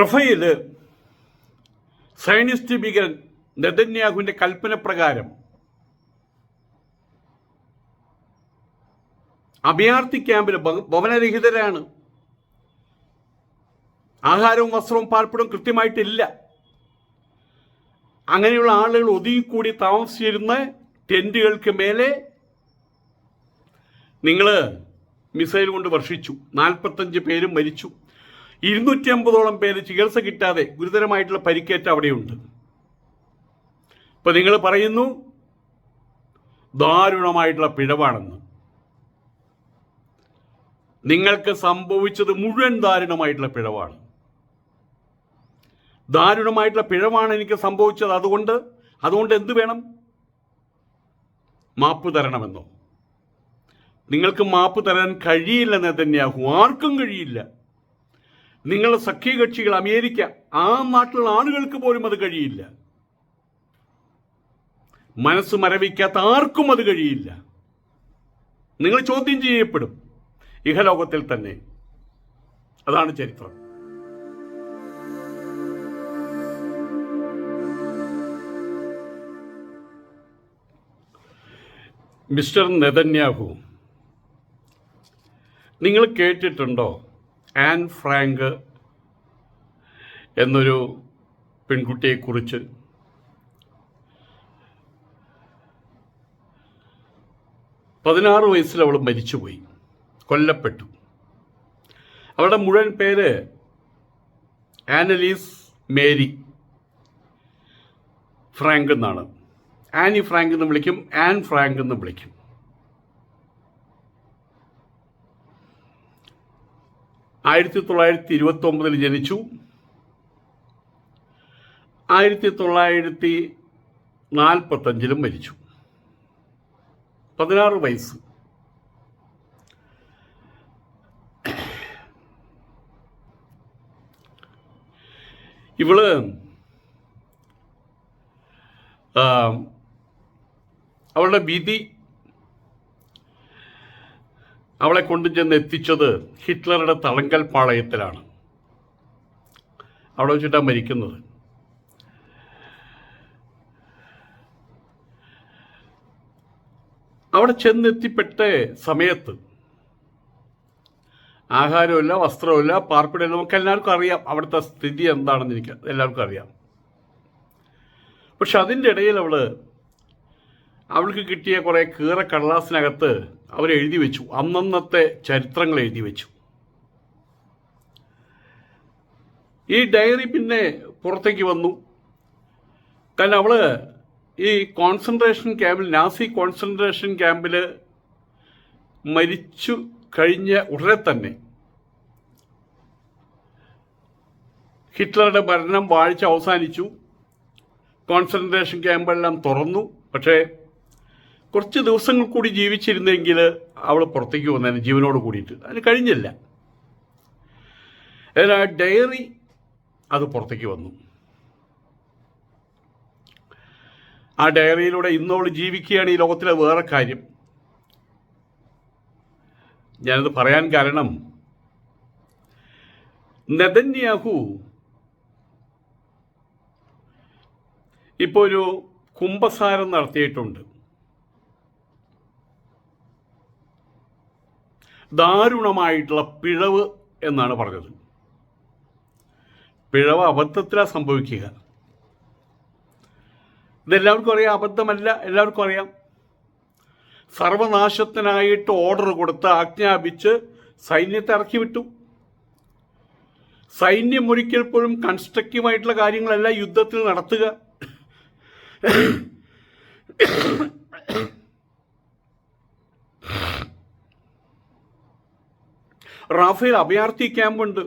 Rafale Zionist ഭീകരൻ നെതന്യാഹുവിന്റെ കൽപ്പന പ്രകാരം അഭയാർത്ഥി ക്യാമ്പിൽ ഭവനരഹിതരാണ്. ആഹാരവും വസ്ത്രവും പാർപ്പിടവും കൃത്യമായിട്ടില്ല. അങ്ങനെയുള്ള ആളുകൾ ഒതുങ്ങിക്കൂടി താമസിച്ചിരുന്ന ടെന്റുകൾക്ക് മേലെ നിങ്ങൾ മിസൈൽ കൊണ്ട് വർഷിച്ചു. നാൽപ്പത്തഞ്ച് പേരും മരിച്ചു. ഇരുന്നൂറ്റി അമ്പതോളം പേര് ചികിത്സ കിട്ടാതെ ഗുരുതരമായിട്ടുള്ള പരിക്കേറ്റ അവിടെയുണ്ട്. ഇപ്പൊ നിങ്ങൾ പറയുന്നു ദാരുണമായിട്ടുള്ള പിഴവാണെന്ന്. നിങ്ങൾക്ക് സംഭവിച്ചത് മുഴുവൻ ദാരുണമായിട്ടുള്ള പിഴവാണ്. ദാരുണമായിട്ടുള്ള പിഴവാണ് എനിക്ക് സംഭവിച്ചത് അതുകൊണ്ട് അതുകൊണ്ട് എന്ത് വേണം? മാപ്പ് തരണമെന്നോ? നിങ്ങൾക്ക് മാപ്പ് തരാൻ കഴിയില്ല നെതന്യാഹു ആർക്കും കഴിയില്ല. നിങ്ങളുടെ സഖ്യകക്ഷികൾ അമേരിക്ക ആ നാട്ടിലുള്ള ആളുകൾക്ക് പോലും അത് കഴിയില്ല. മനസ്സ് മരവിക്കാത്ത ആർക്കും അത് കഴിയില്ല. നിങ്ങൾ ചോദ്യം ചെയ്യപ്പെടും. ഇഹലോകത്തിൽ തന്നെ. അതാണ് ചരിത്രം. മിസ്റ്റർ നെതന്യാഹു നിങ്ങൾ കേട്ടിട്ടുണ്ടോ? ആൻ ഫ്രാങ്ക് എന്നൊരു പെൺകുട്ടിയെക്കുറിച്ച് പതിനാറ് വയസ്സിൽ അവൾ മരിച്ചുപോയി. കൊല്ലപ്പെട്ടു. അവളുടെ മുഴുവൻ പേര് ആനലീസ് മേരി ഫ്രാങ്ക് എന്നാണ്. ആനി ഫ്രാങ്ക് എന്ന് വിളിക്കും ആൻ ഫ്രാങ്ക് എന്ന് വിളിക്കും. ആയിരത്തി തൊള്ളായിരത്തി ഇരുപത്തി ഒമ്പതിൽ ജനിച്ചു. ആയിരത്തി തൊള്ളായിരത്തി നാൽപ്പത്തഞ്ചിലും മരിച്ചു. പതിനാറ് വയസ്സ്. ഇവൾ അവളുടെ വിധി അവളെ കൊണ്ടു ചെന്ന് എത്തിച്ചത് ഹിറ്റ്ലറുടെ തളങ്കൽ പാളയത്തിലാണ്. അവിടെ വെച്ചിട്ടാണ് മരിക്കുന്നത്. അവിടെ ചെന്നെത്തിപ്പെട്ട സമയത്ത് ആഹാരമില്ല വസ്ത്രമില്ല പാർപ്പിടമില്ല നമുക്ക് എല്ലാവർക്കും അറിയാം അവിടുത്തെ സ്ഥിതി എന്താണെന്ന് എനിക്ക് എല്ലാവർക്കും അറിയാം. പക്ഷെ അതിന്റെ ഇടയിൽ അവൾ അവൾക്ക് കിട്ടിയ കുറേ കീറ കടലാസിനകത്ത് അവർ എഴുതി വെച്ചു. അന്നന്നത്തെ ചരിത്രങ്ങൾ എഴുതി വെച്ചു. ഈ ഡയറി പിന്നെ പുറത്തേക്ക് വന്നു. കാരണം അവൾ ഈ കോൺസെൻട്രേഷൻ ക്യാമ്പിൽ നാസി കോൺസെൻട്രേഷൻ ക്യാമ്പിൽ മരിച്ചു കഴിഞ്ഞ ഉടനെ തന്നെ ഹിറ്റ്ലറുടെ ഭരണം വാഴ്ച അവസാനിച്ചു. കോൺസെൻട്രേഷൻ ക്യാമ്പെല്ലാം തുറന്നു. പക്ഷേ കുറച്ച് ദിവസങ്ങൾ കൂടി ജീവിച്ചിരുന്നെങ്കിൽ അവൾ പുറത്തേക്ക് വന്നേനെ ജീവനോട് കൂടിയിട്ട്. അതിന് കഴിഞ്ഞില്ല. എന്നാൽ ആ ഡയറി അത് പുറത്തേക്ക് വന്നു. ആ ഡയറിയിലൂടെ ഇന്നവൾ ജീവിക്കുകയാണ് ഈ ലോകത്തിലെ വേറെ കാര്യം. ഞാനത് പറയാൻ കാരണം നെതന്യാഹു ഇപ്പോൾ ഒരു കുംഭസാരം നടത്തിയിട്ടുണ്ട്. ദാരുണമായിട്ടുള്ള പിഴവ് എന്നാണ് പറഞ്ഞത്. പിഴവ് അബദ്ധത്തിലാണ് സംഭവിക്കുക. ഇതെല്ലാവർക്കും അറിയാം അബദ്ധമല്ല എല്ലാവർക്കും അറിയാം. സർവനാശത്തിനായിട്ട് ഓർഡർ കൊടുത്ത് ആജ്ഞാപിച്ച് സൈന്യത്തെ ഇറക്കി വിട്ടു. സൈന്യം ഒരിക്കൽ പോലും കൺസ്ട്രക്റ്റീവായിട്ടുള്ള കാര്യങ്ങളല്ല യുദ്ധത്തിൽ നടത്തുക. റാഫേൽ അഭയാർത്ഥി ക്യാമ്പുണ്ട്.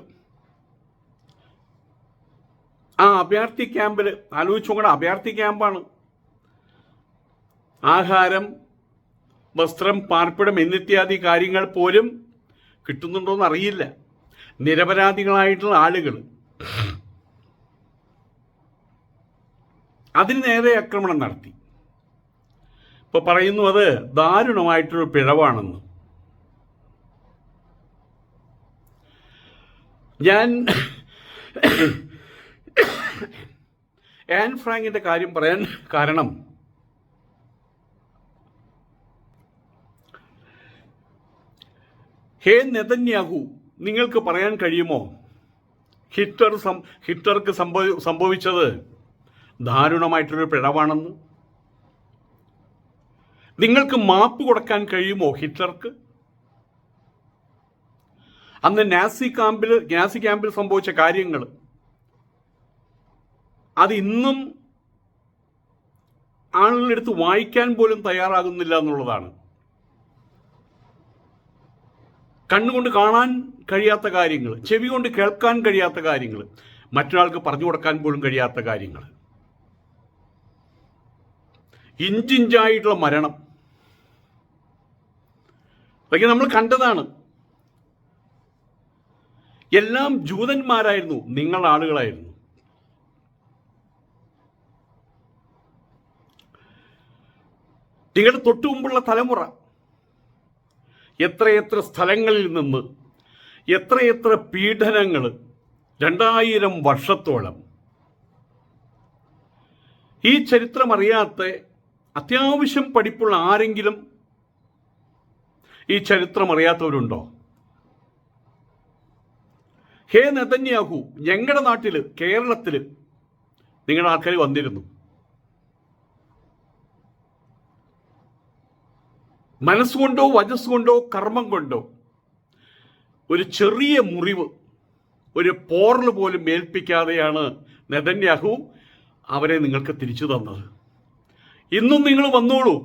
ആ അഭയാർത്ഥി ക്യാമ്പിൽ ആലോചിച്ചു കൂടെ അഭയാർത്ഥി ക്യാമ്പാണ്. ആഹാരം വസ്ത്രം പാർപ്പിടം എന്നിത്യാദി കാര്യങ്ങൾ പോലും കിട്ടുന്നുണ്ടോയെന്ന് അറിയില്ല നിരപരാധികളായിട്ടുള്ള ആളുകൾ അതിന് നേരെ ആക്രമണം നടത്തി. ഇപ്പൊ പറയുന്നു അത് ദാരുണമായിട്ടൊരു പിഴവാണെന്ന്. ഞാൻ ആൻ ഫ്രാങ്കിന്റെ കാര്യം പറയാൻ കാരണം ഹേ നെതന്യാഹു നിങ്ങൾക്ക് പറയാൻ കഴിയുമോ? ഹിറ്റ്ലർ സം ഹിറ്റ്ലർക്ക് സംഭവ സംഭവിച്ചത് ദാരുണമായിട്ടൊരു പിഴവാണെന്ന്? നിങ്ങൾക്ക് മാപ്പ് കൊടുക്കാൻ കഴിയുമോ ഹിറ്റ്ലർക്ക്? അന്ന് നാസി ക്യാമ്പിൽ നാസി ക്യാമ്പിൽ സംഭവിച്ച കാര്യങ്ങൾ. അത് ഇന്നും ആളുകളെടുത്ത് വായിക്കാൻ പോലും തയ്യാറാകുന്നില്ല എന്നുള്ളതാണ്. കണ്ണുകൊണ്ട് കാണാൻ കഴിയാത്ത കാര്യങ്ങൾ ചെവി കൊണ്ട് കേൾക്കാൻ കഴിയാത്ത കാര്യങ്ങൾ മറ്റൊരാൾക്ക് പറഞ്ഞു കൊടുക്കാൻ പോലും കഴിയാത്ത കാര്യങ്ങൾ. ഇഞ്ചിഞ്ചായിട്ടുള്ള മരണം. അതൊക്കെ നമ്മൾ കണ്ടതാണ്. എല്ലാം ജൂതന്മാരായിരുന്നു നിങ്ങൾ ആളുകളായിരുന്നു നിങ്ങളുടെ തൊട്ടു മുമ്പുള്ള തലമുറ എത്രയെത്ര സ്ഥലങ്ങളിൽ നിന്ന് എത്രയെത്ര പീഡനങ്ങൾ രണ്ടായിരം വർഷത്തോളം. ഈ ചരിത്രം അറിയാത്ത അത്യാവശ്യം പഠിപ്പുള്ള ആരെങ്കിലും ഈ ചരിത്രം അറിയാത്തവരുണ്ടോ? ഹേ നെതന്യാഹു ഞങ്ങളുടെ നാട്ടിൽ കേരളത്തിൽ നിങ്ങളുടെ ആൾക്കാർ വന്നിരുന്നു. മനസ്സുകൊണ്ടോ വജസ്സുകൊണ്ടോ കർമ്മം കൊണ്ടോ ഒരു ചെറിയ മുറിവ് ഒരു പോറൽ പോലും ഏൽപ്പിക്കാതെയാണ് നെതന്യാഹു അവരെ നിങ്ങൾക്ക് തിരിച്ചു തന്നത്. ഇന്നും നിങ്ങൾ വന്നോളൂ.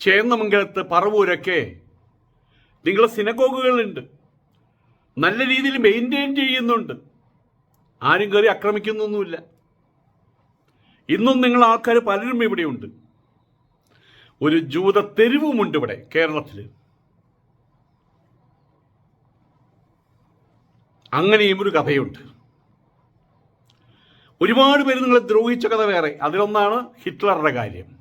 ചേന്നമംഗലത്ത് പറവൂരൊക്കെ നിങ്ങളെ സിനഗോഗുകളുണ്ട് നല്ല രീതിയിൽ മെയിന്റെയിൻ ചെയ്യുന്നുണ്ട്. ആരും കയറി ആക്രമിക്കുന്നൊന്നുമില്ല. ഇന്നും നിങ്ങൾ ആൾക്കാർ പലരും ഇവിടെയുണ്ട്. ഒരു ജൂത തെരുവുമുണ്ട് ഇവിടെ കേരളത്തിൽ അങ്ങനെയും ഒരു കഥയുണ്ട്. ഒരുപാട് പേര് നിങ്ങളെ ദ്രോഹിച്ച കഥ വേറെ. അതിലൊന്നാണ് ഹിറ്റ്ലറുടെ കാര്യം.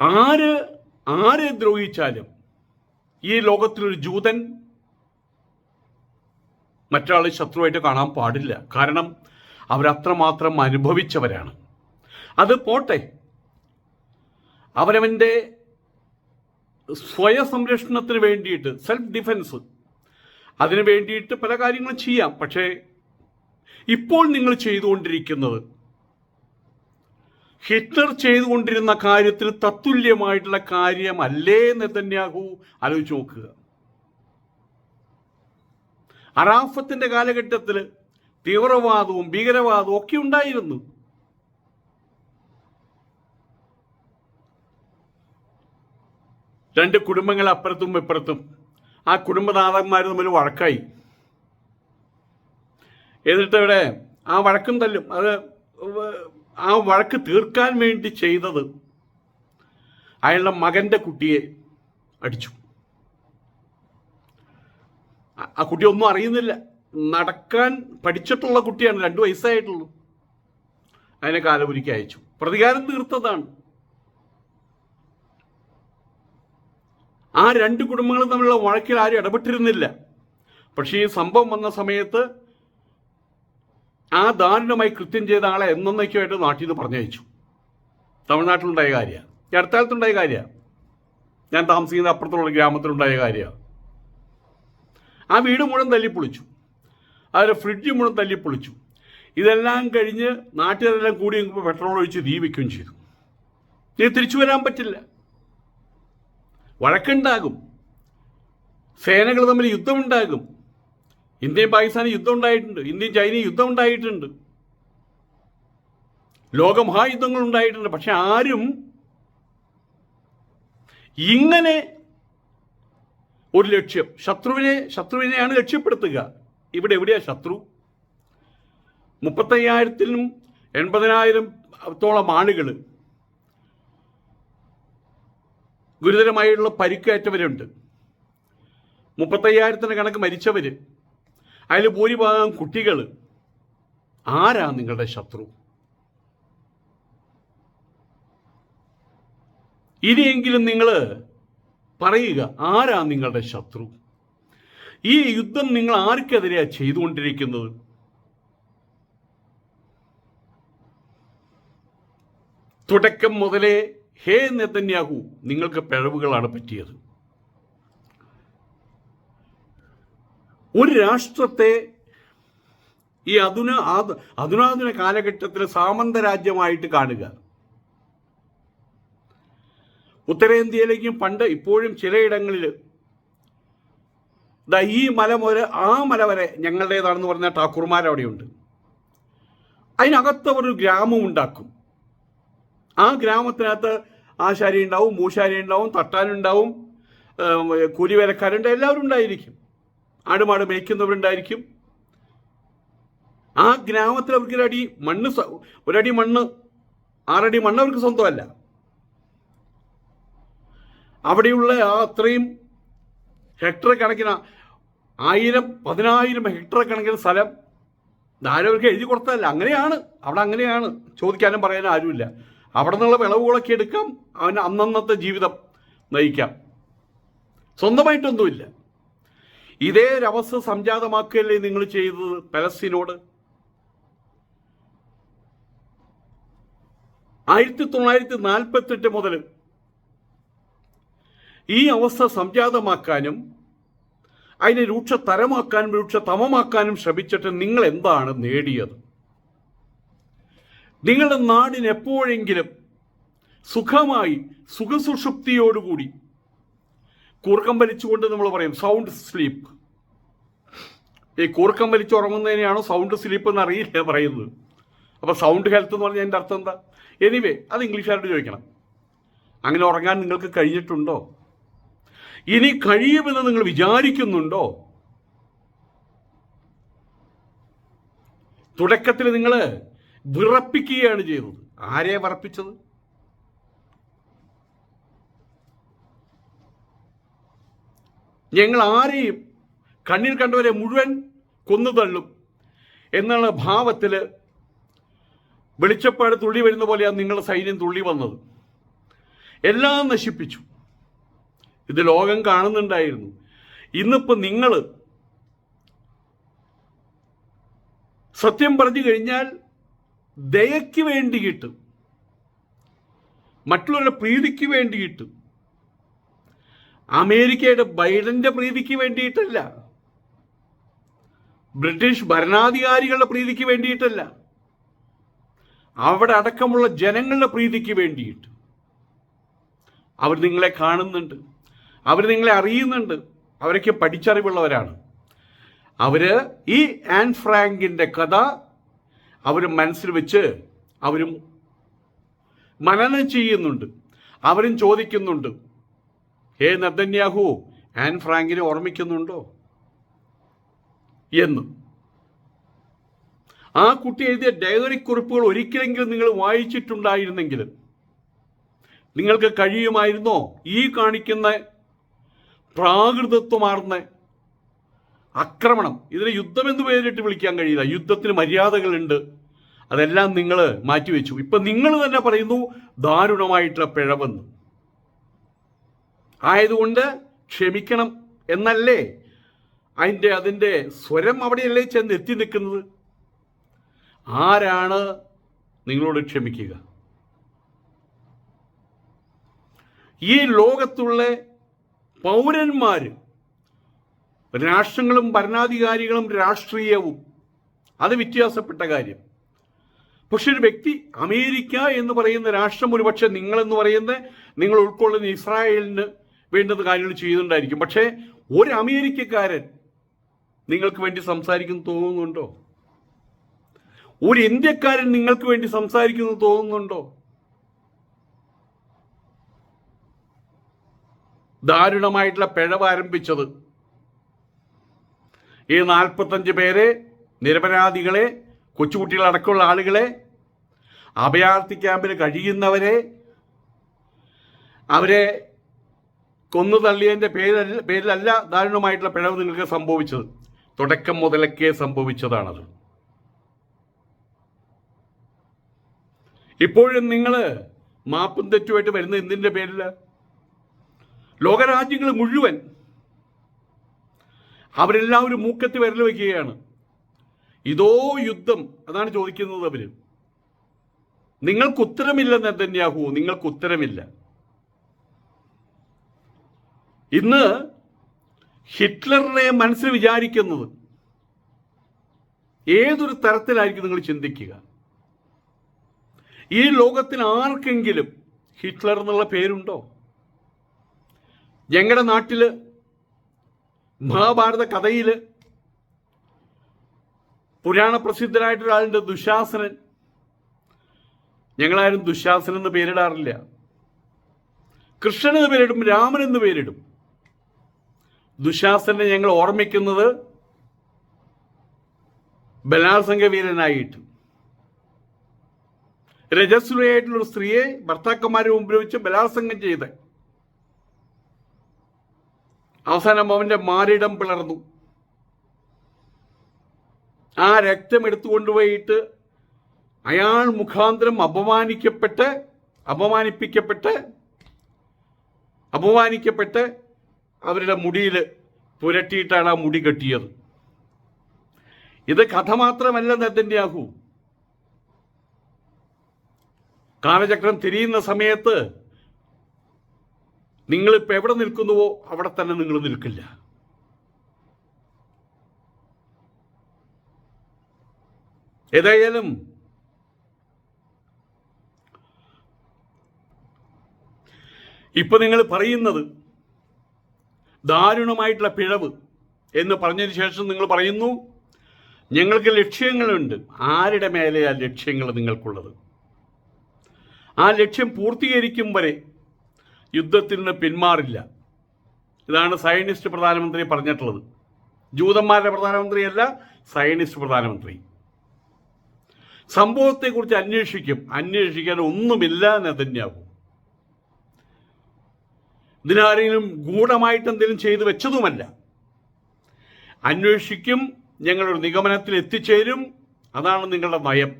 ആര് ആരെ ദ്രോഹിച്ചാലും ഈ ലോകത്തിലൊരു ജൂതൻ മറ്റൊരാളെ ശത്രുവായിട്ട് കാണാൻ പാടില്ല. കാരണം അവരത്രമാത്രം അനുഭവിച്ചവരാണ്. അത് പോട്ടെ. അവരവന്റെ സ്വയ സംരക്ഷണത്തിന് വേണ്ടിയിട്ട് സെൽഫ് ഡിഫെൻസ് അതിനു വേണ്ടിയിട്ട് പല കാര്യങ്ങളും ചെയ്യാം. പക്ഷേ ഇപ്പോൾ നിങ്ങൾ ചെയ്തുകൊണ്ടിരിക്കുന്നത് ഹിറ്റ്ലർ ചെയ്തുകൊണ്ടിരുന്ന കാര്യത്തിൽ തത്തുല്യമായിട്ടുള്ള കാര്യമല്ലേ നെതന്യാഹു ആലോചിച്ച് നോക്കുക. അറാഫത്തിന്റെ കാലഘട്ടത്തിൽ തീവ്രവാദവും ഭീകരവാദവും ഒക്കെ ഉണ്ടായിരുന്നു. രണ്ട് കുടുംബങ്ങൾ അപ്പുറത്തും ഇപ്പുറത്തും ആ കുടുംബനാഥന്മാർ തമ്മിൽ വഴക്കായി. എന്നിട്ട് ഇവിടെ ആ വഴക്കും തല്ലും. അത് ആ വഴക്ക് തീർക്കാൻ വേണ്ടി ചെയ്തത് അയാളുടെ മകന്റെ കുട്ടിയെ അടിച്ചു. ആ- ആ കുട്ടി ഒന്നും അറിയുന്നില്ല. നടക്കാൻ പഠിച്ചിട്ടുള്ള കുട്ടിയാണ് രണ്ടു വയസ്സായിട്ടുള്ളൂ. അതിനെ കാലപുരിക്ക് അയച്ചു. പ്രതികാരം തീർത്തതാണ്. ആ രണ്ട് കുടുംബങ്ങളും തമ്മിലുള്ള വഴക്കിൽ ആരും ഇടപെട്ടിരുന്നില്ല. പക്ഷേ ഈ സംഭവം വന്ന സമയത്ത് ആ ദാരുണമായി കൃത്യം ചെയ്ത ആളെ എന്നേക്കുമായിട്ട് നാട്ടിൽ നിന്ന് പറഞ്ഞയച്ചു. തമിഴ്നാട്ടിലുണ്ടായ കാര്യമാണ് ഈ അടുത്ത കാലത്തുണ്ടായ കാര്യമാണ് ഞാൻ താമസിക്കുന്ന അപ്പുറത്തുള്ള ഗ്രാമത്തിലുണ്ടായ കാര്യമാണ് ആ വീട് മുഴുവൻ തല്ലിപ്പൊളിച്ചു. അതിൽ ഫ്രിഡ്ജ് മുഴുവൻ തല്ലിപ്പൊളിച്ചു. ഇതെല്ലാം കഴിഞ്ഞ് നാട്ടുകാരെല്ലാം കൂടി നിൽക്കുമ്പോൾ പെട്രോൾ ഒഴിച്ച് തീ വയ്ക്കുകയും ചെയ്തു. ഇനി തിരിച്ചു വരാൻ പറ്റില്ല. വഴക്കുണ്ടാകും. സേനകൾ തമ്മിൽ യുദ്ധമുണ്ടാകും. ഇന്ത്യയും പാകിസ്ഥാനും യുദ്ധം ഉണ്ടായിട്ടുണ്ട്. ഇന്ത്യയും ചൈനയും യുദ്ധം ഉണ്ടായിട്ടുണ്ട്. ലോകമഹായുദ്ധങ്ങൾ ഉണ്ടായിട്ടുണ്ട്. പക്ഷെ ആരും ഇങ്ങനെ ഒരു ലക്ഷ്യം ശത്രുവിനെ ശത്രുവിനെയാണ് ലക്ഷ്യപ്പെടുത്തുക. ഇവിടെ എവിടെയാ ശത്രു? മുപ്പത്തയ്യായിരത്തിനും എൺപതിനായിരത്തോളം ആളുകൾ ഗുരുതരമായുള്ള പരിക്കേറ്റവരുണ്ട്. മുപ്പത്തയ്യായിരത്തിന് കണക്ക് മരിച്ചവർ അതിൽ ഭൂരിഭാഗം കുട്ടികൾ ആരാ നിങ്ങളുടെ ശത്രു? ഇനിയെങ്കിലും നിങ്ങൾ പറയുക ആരാ നിങ്ങളുടെ ശത്രു? ഈ യുദ്ധം നിങ്ങൾ ആർക്കെതിരെയാണ് ചെയ്തുകൊണ്ടിരിക്കുന്നത്? തുടക്കം മുതലേ ഹേ നെതന്യാഹു നിങ്ങൾക്ക് പിഴവുകളാണ് പറ്റിയത്. ഒരു രാഷ്ട്രത്തെ ഈ അധുന അതിനാധുന കാലഘട്ടത്തിൽ സാമന്ത രാജ്യമായിട്ട് കാണുക. ഉത്തരേന്ത്യയിലേക്കും പണ്ട് ഇപ്പോഴും ചിലയിടങ്ങളിൽ ഈ മല മുതൽ ആ മല വരെ ഞങ്ങളുടേതാണെന്ന് പറഞ്ഞ ഠാക്കൂർമാർ അവിടെയുണ്ട് അതിനകത്ത് അവർ ഗ്രാമം ഉണ്ടാക്കും. ആ ഗ്രാമത്തിനകത്ത് ആശാരി ഉണ്ടാവും മൂശാരി ഉണ്ടാവും തട്ടാനുണ്ടാവും കൂലി കൂലിവേലക്കാരുണ്ട് എല്ലാവരും ഉണ്ടായിരിക്കും. ആടുമാട് മേയ്ക്കുന്നവരുണ്ടായിരിക്കും. ആ ഗ്രാമത്തിൽ അവർക്ക് ഒരടി മണ്ണ് ഒരടി മണ്ണ് ആറടി മണ്ണ് അവർക്ക് സ്വന്തമല്ല. അവിടെയുള്ള ആ അത്രയും ഹെക്ടർ കണക്കിന് ആയിരം പതിനായിരം ഹെക്ടർ കണക്കിന് സ്ഥലം ധാരവർക്ക് എഴുതി കൊടുത്തതല്ല. അങ്ങനെയാണ് അവിടെ അങ്ങനെയാണ്. ചോദിക്കാനും പറയാനും ആരുമില്ല. അവിടെ നിന്നുള്ള വിളവുകളൊക്കെ എടുക്കാം അവന് അന്നന്നത്തെ ജീവിതം നയിക്കാം. സ്വന്തമായിട്ടൊന്നുമില്ല. ഇതേ ഒരവസ്ഥ സംജാതമാക്കുകയല്ലേ നിങ്ങൾ ചെയ്തത് പലസ്തീനോട്? ആയിരത്തി തൊള്ളായിരത്തി നാൽപ്പത്തെട്ട് മുതൽ ഈ അവസ്ഥ സംജാതമാക്കാനും അതിനെ രൂക്ഷതരമാക്കാനും രൂക്ഷതമമാക്കാനും ശ്രമിച്ചിട്ട് നിങ്ങൾ എന്താണ് നേടിയത്? നിങ്ങളുടെ നാടിന് എപ്പോഴെങ്കിലും സുഖമായി സുഖസുഷുപ്തിയോടുകൂടി കൂർക്കം വലിച്ചുകൊണ്ട് നമ്മൾ പറയും സൗണ്ട് സ്ലീപ്പ് ഈ കൂർക്കം വലിച്ച് ഉറങ്ങുന്നതിനെയാണ് സൗണ്ട് സ്ലീപ്പ് എന്ന് അറിയില്ല പറയുന്നത്. അപ്പോൾ സൗണ്ട് ഹെൽത്ത് എന്ന് പറഞ്ഞാൽ എന്റെ അർത്ഥം എന്താ? എനിവേ അത് ഇംഗ്ലീഷുകാരോട് ചോദിക്കണം. അങ്ങനെ ഉറങ്ങാൻ നിങ്ങൾക്ക് കഴിഞ്ഞിട്ടുണ്ടോ? ഇനി കഴിയുമെന്ന് നിങ്ങൾ വിചാരിക്കുന്നുണ്ടോ? തുടക്കത്തിൽ നിങ്ങൾ വിറപ്പിക്കുകയാണ് ചെയ്തത്. ആരെയാണ് വിറപ്പിച്ചത്? ഞങ്ങൾ ആരെയും കണ്ണിൽ കണ്ടവരെ മുഴുവൻ കൊന്നുതള്ളും എന്നുള്ള ഭാവത്തിൽ വെളിച്ചപ്പാട് തുള്ളി വരുന്ന പോലെയാണ് നിങ്ങളുടെ സൈന്യം തുള്ളി വന്നത്. എല്ലാം നശിപ്പിച്ചു. ഇത് ലോകം കാണുന്നുണ്ടായിരുന്നു. ഇന്നിപ്പോൾ നിങ്ങൾ സത്യം പറഞ്ഞു കഴിഞ്ഞാൽ ദയയ്ക്ക് വേണ്ടിയിട്ട് മറ്റുള്ളവരുടെ പ്രീതിക്ക് വേണ്ടി കിട്ടും അമേരിക്കയുടെ ബൈഡന്റെ പ്രീതിക്ക് വേണ്ടിയിട്ടല്ല. ബ്രിട്ടീഷ് ഭരണാധികാരികളുടെ പ്രീതിക്ക് വേണ്ടിയിട്ടല്ല. അവിടെ അടക്കമുള്ള ജനങ്ങളുടെ പ്രീതിക്ക് വേണ്ടിയിട്ട്. അവർ നിങ്ങളെ കാണുന്നുണ്ട്. അവർ നിങ്ങളെ അറിയുന്നുണ്ട്. അവരൊക്കെ പഠിച്ചറിവുള്ളവരാണ്. അവർ ഈ ആൻ ഫ്രാങ്കിന്റെ കഥ അവർ മനസ്സിൽ വെച്ച് അവരും മനനം ചെയ്യുന്നുണ്ട്. അവരും ചോദിക്കുന്നുണ്ട്. ഹേ നദന്യാഹു ആൻ ഫ്രാങ്കിനെ ഓർമ്മിക്കുന്നുണ്ടോ? എന്ന്. ആ കുട്ടി എഴുതിയ ഡയറി കുറിപ്പുകൾ ഒരിക്കലെങ്കിലും നിങ്ങൾ വായിച്ചിട്ടുണ്ടായിരുന്നെങ്കിൽ നിങ്ങൾക്ക് കഴിയുമായിരുന്നോ ഈ കാണിക്കുന്ന പ്രാകൃതത്വമാർന്ന ആക്രമണം? ഇതിനെ യുദ്ധമെന്ന് പേരിട്ട് വിളിക്കാൻ കഴിയില്ല. യുദ്ധത്തിന് മര്യാദകളുണ്ട്. അതെല്ലാം നിങ്ങൾ മാറ്റിവെച്ചു. ഇപ്പം നിങ്ങൾ തന്നെ പറയുന്നു ദാരുണമായിട്ടുള്ള പിഴവെന്ന്. ആയതുകൊണ്ട് ക്ഷമിക്കണം എന്നല്ലേ? അതിന്റെ അതിന്റെ സ്വരം അവിടെയല്ലേ ചെന്ന് എത്തി നിൽക്കുന്നത്? ആരാണ് നിങ്ങളോട് ക്ഷമിക്കുക? ഈ ലോകത്തുള്ള പൗരന്മാർ രാഷ്ട്രങ്ങളും ഭരണാധികാരികളും രാഷ്ട്രീയവും അത് വ്യത്യാസപ്പെട്ട കാര്യം. പക്ഷെ ഒരു വ്യക്തി അമേരിക്ക എന്ന് പറയുന്ന രാഷ്ട്രം ഒരുപക്ഷെ നിങ്ങളെന്ന് പറയുന്ന നിങ്ങൾ ഉൾക്കൊള്ളുന്ന ഇസ്രായേലിന് വേണ്ടുന്ന കാര്യങ്ങൾ ചെയ്യുന്നുണ്ടായിരിക്കും. പക്ഷേ ഒരു അമേരിക്കക്കാരൻ നിങ്ങൾക്ക് വേണ്ടി സംസാരിക്കുന്നു തോന്നുന്നുണ്ടോ? ഒരു ഇന്ത്യക്കാരൻ നിങ്ങൾക്ക് വേണ്ടി സംസാരിക്കുന്നു തോന്നുന്നുണ്ടോ? ദാരുണമായിട്ടുള്ള പിഴവ് ആരംഭിച്ചത് ഈ നാൽപ്പത്തഞ്ച് പേരെ നിരപരാധികളെ കൊച്ചുകുട്ടികളടക്കമുള്ള ആളുകളെ അഭയാർത്ഥി ക്യാമ്പിന് കഴിയുന്നവരെ അവരെ കൊന്നു തള്ളിയതിന്റെ പേരല്ല പേരിലല്ല ദാരുണമായിട്ടുള്ള പിഴവ് നിങ്ങൾക്ക് സംഭവിച്ചത്. തുടക്കം മുതലൊക്കെ സംഭവിച്ചതാണത്. ഇപ്പോഴും നിങ്ങൾ മാപ്പും തെറ്റുമായിട്ട് വരുന്ന എന്തിന്റെ പേരിൽ ലോകരാജ്യങ്ങൾ മുഴുവൻ അവരെല്ലാവരും മൂക്കത്ത് വിരൽ വയ്ക്കുകയാണ്. ഇതോ യുദ്ധം അതാണ് ചോദിക്കുന്നത് അവർ. നിങ്ങൾക്ക് ഉത്തരമില്ല നെതന്യാഹു നിങ്ങൾക്ക് ഉത്തരമില്ല ഇന്ന് ഹിറ്റ്ലറിനെ മനസ്സിൽ വിചാരിക്കുന്നത് ഏതൊരു തരത്തിലായിരിക്കും നിങ്ങൾ ചിന്തിക്കുക? ഈ ലോകത്തിന് ആർക്കെങ്കിലും ഹിറ്റ്ലർ എന്നുള്ള പേരുണ്ടോ? ഞങ്ങളുടെ നാട്ടിൽ മഹാഭാരത കഥയിൽ പുരാണ പ്രസിദ്ധനായിട്ടൊരു ആളുണ്ട് ദുശാസനൻ. ഞങ്ങളാരും ദുശാസനൻ എന്ന് പേരിടാറില്ല. കൃഷ്ണൻ എന്ന് പേരിടും രാമൻ എന്ന് പേരിടും. ദുശാസനെ ഞങ്ങൾ ഓർമ്മിക്കുന്നത് ബലാത്സംഗ വീരനായിട്ട് ഒരു സ്ത്രീയെ ഭർത്താക്കന്മാരെ മുമ്പിൽ വെച്ച് ബലാത്സംഗം ചെയ്ത് അവസാനം അവന്റെ മാറിടം പിളർന്നു. ആ രക്തം എടുത്തുകൊണ്ടുപോയിട്ട് അയാൾ മുഖാന്തരം അപമാനിക്കപ്പെട്ട് അപമാനിപ്പിക്കപ്പെട്ട് അപമാനിക്കപ്പെട്ട് അവരുടെ മുടിയിൽ പുരട്ടിയിട്ടാണ് ആ മുടി കെട്ടിയത്. ഇത് കഥ മാത്രമല്ല നെതന്യാഹു. കാലചക്രം തിരിയുന്ന സമയത്ത് നിങ്ങളിപ്പോൾ എവിടെ നിൽക്കുന്നുവോ അവിടെ തന്നെ നിങ്ങൾ നിൽക്കില്ല. ഏതായാലും ഇപ്പൊ നിങ്ങൾ പറയുന്നത് ദാരുണമായിട്ടുള്ള പിഴവ് എന്ന് പറഞ്ഞതിന് ശേഷം നിങ്ങൾ പറയുന്നു ഞങ്ങൾക്ക് ലക്ഷ്യങ്ങളുണ്ട്. ആരുടെ മേലെയാ ലക്ഷ്യങ്ങൾ നിങ്ങൾക്കുള്ളത്? ആ ലക്ഷ്യം പൂർത്തീകരിക്കും വരെ യുദ്ധത്തിൽ നിന്ന് പിന്മാറില്ല. ഇതാണ് സയനിസ്റ്റ് പ്രധാനമന്ത്രി പറഞ്ഞിട്ടുള്ളത്. ജൂതന്മാരുടെ പ്രധാനമന്ത്രിയല്ല സയനിസ്റ്റ് പ്രധാനമന്ത്രി. സംഭവത്തെക്കുറിച്ച് അന്വേഷിക്കും. അന്വേഷിക്കാൻ ഒന്നുമില്ല എന്ന് നെതന്യാഹു ഇതിനാരെങ്കിലും ഗൂഢമായിട്ട് എന്തെങ്കിലും ചെയ്തു വെച്ചതുമല്ല. അന്വേഷിക്കും ഞങ്ങളൊരു നിഗമനത്തിൽ എത്തിച്ചേരും. അതാണ് നിങ്ങളുടെ നയം.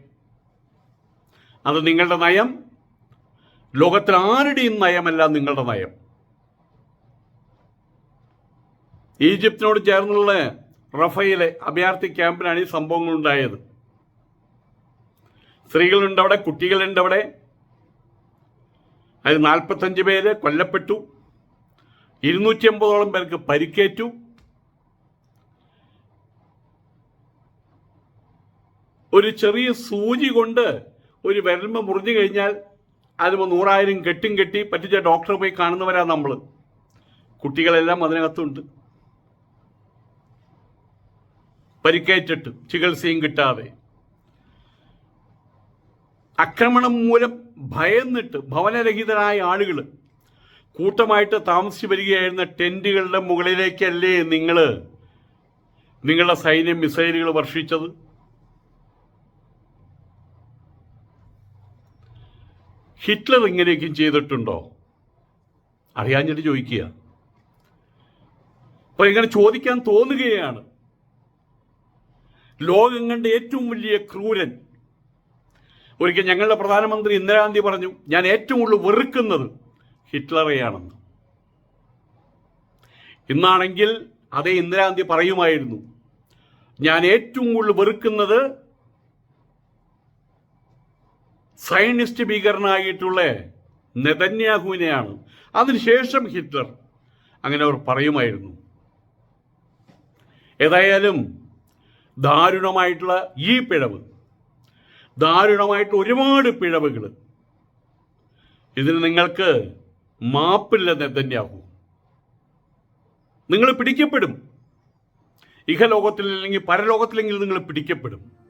അത് നിങ്ങളുടെ നയം. ലോകത്തിൽ ആരുടെയും നയമല്ല നിങ്ങളുടെ നയം. ഈജിപ്തിനോട് ചേർന്നുള്ള റഫയിലെ അഭയാർത്ഥി ക്യാമ്പിനാണ് ഈ സംഭവങ്ങൾ ഉണ്ടായത് സ്ത്രീകളുണ്ട് അവിടെ കുട്ടികളുണ്ട് അവിടെ. അതിൽ നാൽപ്പത്തഞ്ച് പേര് കൊല്ലപ്പെട്ടു. ഇരുന്നൂറ്റി അമ്പതോളം പേർക്ക് പരിക്കേറ്റു. ഒരു ചെറിയ സൂചി കൊണ്ട് ഒരു വിരൽമ മുറിഞ്ഞു കഴിഞ്ഞാൽ അതിപ്പോൾ നൂറായിരം കെട്ടും കെട്ടി പറ്റിച്ച ഡോക്ടറെ പോയി കാണുന്നവരാ നമ്മൾ കുട്ടികളെല്ലാം അതിനകത്തുണ്ട്. പരിക്കേറ്റിട്ട് ചികിത്സയും കിട്ടാതെ. ആക്രമണം മൂലം ഭയന്നിട്ട് ഭവനരഹിതരായ ആളുകൾ കൂട്ടമായിട്ട് താമസിച്ചു വരികയായിരുന്ന ടെന്റുകളുടെ മുകളിലേക്കല്ലേ നിങ്ങൾ നിങ്ങളുടെ സൈന്യം മിസൈലുകൾ വർഷിച്ചത്? ഹിറ്റ്ലർ ഇങ്ങനെയൊക്കെ ചെയ്തിട്ടുണ്ടോ? അറിയാഞ്ഞിട്ട് ചോദിക്കുക. അപ്പൊ ഇങ്ങനെ ചോദിക്കാൻ തോന്നുകയാണ്. ലോകം കണ്ട ഏറ്റവും വലിയ ക്രൂരൻ. ഒരിക്കൽ ഞങ്ങളുടെ പ്രധാനമന്ത്രി ഇന്ദിരാഗാന്ധി പറഞ്ഞു ഞാൻ ഏറ്റവും കൂടുതൽ വെറുക്കുന്നത് ഹിറ്റ്ലറെയാണെന്ന്. ഇന്നാണെങ്കിൽ അതേ ഇന്ദിരാഗാന്ധി പറയുമായിരുന്നു ഞാൻ ഏറ്റവും കൂടുതൽ വെറുക്കുന്നത് സയനിസ്റ്റ് ഭീകരനായിട്ടുള്ള നെതന്യാഹുവിനെയാണ്. അതിനുശേഷം ഹിറ്റ്ലർ അങ്ങനെ അവർ പറയുമായിരുന്നു. ഏതായാലും ദാരുണമായിട്ടുള്ള ഈ പിഴവ് ദാരുണമായിട്ടുള്ള ഒരുപാട് പിഴവുകൾ ഇതിന് നിങ്ങൾക്ക് മാപ്പില്ല നെതന്യാഹു. നിങ്ങൾ പിടിക്കപ്പെടും. ഇഹലോകത്തിൽ അല്ലെങ്കിൽ പരലോകത്തിലെങ്കിൽ നിങ്ങൾ പിടിക്കപ്പെടും.